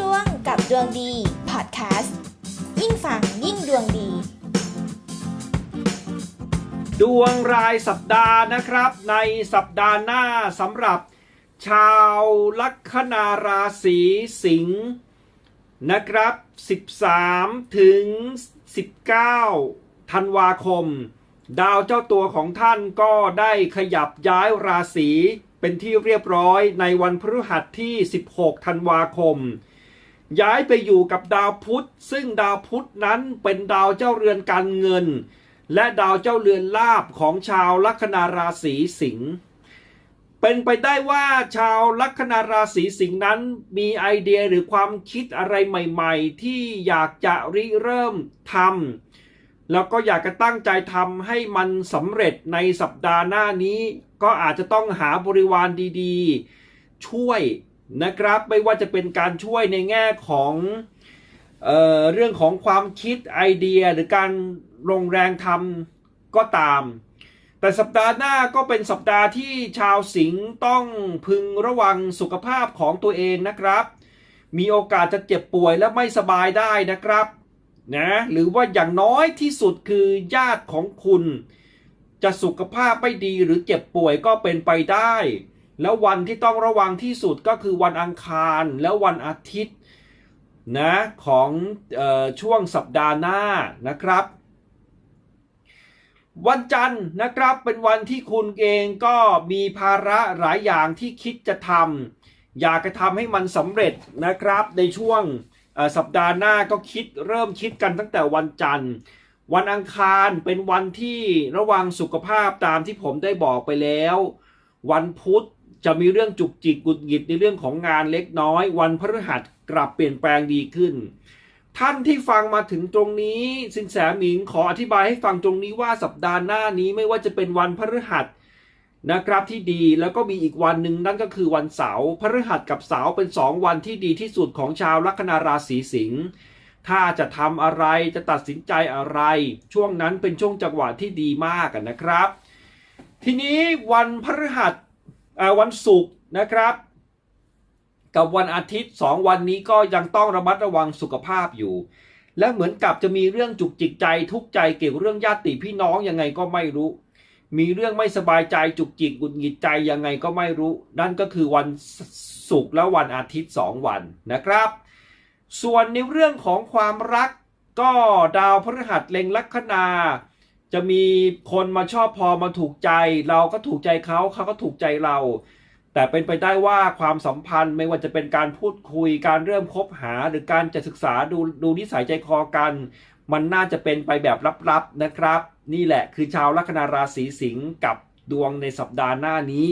ดวงกับดวงดีพอดแคสต์ยิ่งฟังยิ่งดวงดี ดวงรายสัปดาห์นะครับ ในสัปดาห์หน้าสำหรับ ชาวลัคนาราศีสิงห์นะครับ 13 ถึง 19 ธันวาคม ดาวเจ้าตัวของท่านก็ได้ขยับย้ายราศีเป็นที่เรียบร้อยในวันพฤหัสที่ 16 ธันวาคม ย้ายไปอยู่กับดาวพุธ ซึ่งดาวพุธนั้นเป็นดาวเจ้าเรือนการเงิน และดาวเจ้าเรือนลาบของชาวลัคนาราศีสิงห์เป็นไปได้ว่าชาวลัคนาราศีสิงห์นั้นมีไอเดียหรือความคิดอะไรใหม่ๆ ที่อยากจะริเริ่มทำแล้วก็อยากจะตั้งใจทำให้มันสำเร็จในสัปดาห์หน้านี้ ก็อาจจะต้องหาบริวารดีๆ ช่วย นะครับ ไม่ว่าจะเป็นการช่วยในแง่ของเออเรื่องของความคิดไอเดียหรือการลงแรงทำก็ตาม แต่สัปดาห์หน้าก็เป็นสัปดาห์ที่ชาวสิงห์ต้องพึงระวังสุขภาพของตัวเองนะครับ มีโอกาสจะเจ็บป่วยและไม่สบายได้นะครับนะหรือว่าอย่างน้อยที่สุดคือญาติของคุณ จะสุขภาพไม่ดีหรือเจ็บป่วยก็เป็นไปได้ แล้ววันที่ต้องระวังที่สุดก็คือวันอังคารและวันอาทิตย์นะของออช่วงสัปดาห์หน้านะครับ วันจันทร์นะครับเป็นวันที่คุณเองก็มีภาระหลายอย่างที่คิดจะทำอยากจะทำให้มันสำเร็จนะครับในช่วงสัปดาห์หน้าก็คิดเริ่มคิดกันตั้งแต่วันจันทร์ วันอังคารเป็นวันที่ระวังสุขภาพตามที่ผมได้บอกไปแล้ว วันพุธ จะมีเรื่องจุกจิกกุดหงิดในเรื่องของงานเล็กน้อย วันพฤหัสกลับเปลี่ยนแปลงดีขึ้น ท่านที่ฟังมาถึงตรงนี้สินแสหมิงขออธิบายให้ฟังตรงนี้ว่าสัปดาห์หน้านี้ไม่ว่าจะเป็นวันพฤหัสนะครับที่ดีแล้วก็มีอีกวันหนึ่งนั่นก็คือวันเสาร์พฤหัสกับเสาร์เป็นสองวันที่ดีที่สุดของชาวลัคนาราศีสิงห์ถ้าจะทำอะไรจะตัดสินใจอะไร ช่วงนั้นเป็นช่วงจังหวะที่ดีมากนะครับ ทีนี้วันพฤหัส วันศุกร์นะครับ กับวันอาทิตย์สองวันนี้ก็ยังต้องระมัดระวังสุขภาพอยู่ และเหมือนกับจะมีเรื่องจุกจิกใจทุกข์ใจเกี่ยวกับเรื่องญาติพี่น้องยังไงก็ไม่รู้ มีเรื่องไม่สบายใจจุกจิกหงุดหงิดใจยังไงก็ไม่รู้ นั่นก็คือวันศุกร์และวันอาทิตย์สองวันนะครับ ส่วนในเรื่องของความรักก็ดาวพฤหัสเล็งลัคนา จะมีคนมาชอบพอมาถูกใจ เราก็ถูกใจเขาเขาก็ถูกใจเรา แต่เป็นไปได้ว่าความสัมพันธ์ไม่ว่าจะเป็นการพูดคุยการเริ่มคบหาหรือการจะศึกษาดูดูนิสัยใจคอกัน มันน่าจะเป็นไปแบบลับๆนะครับ นี่แหละคือชาวลัคนาราศีสิงห์กับดวงในสัปดาห์หน้านี้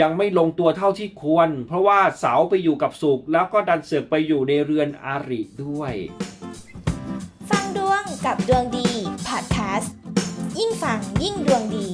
ยังไม่ลงตัวเท่าที่ควร เพราะว่าเสาไปอยู่กับสุขแล้วก็ดันเสือกไปอยู่ในเรือนอาริด้วย ฟังดวงกับดวงดีพอดแคสต์ ยิ่งฟังยิ่งดวงดี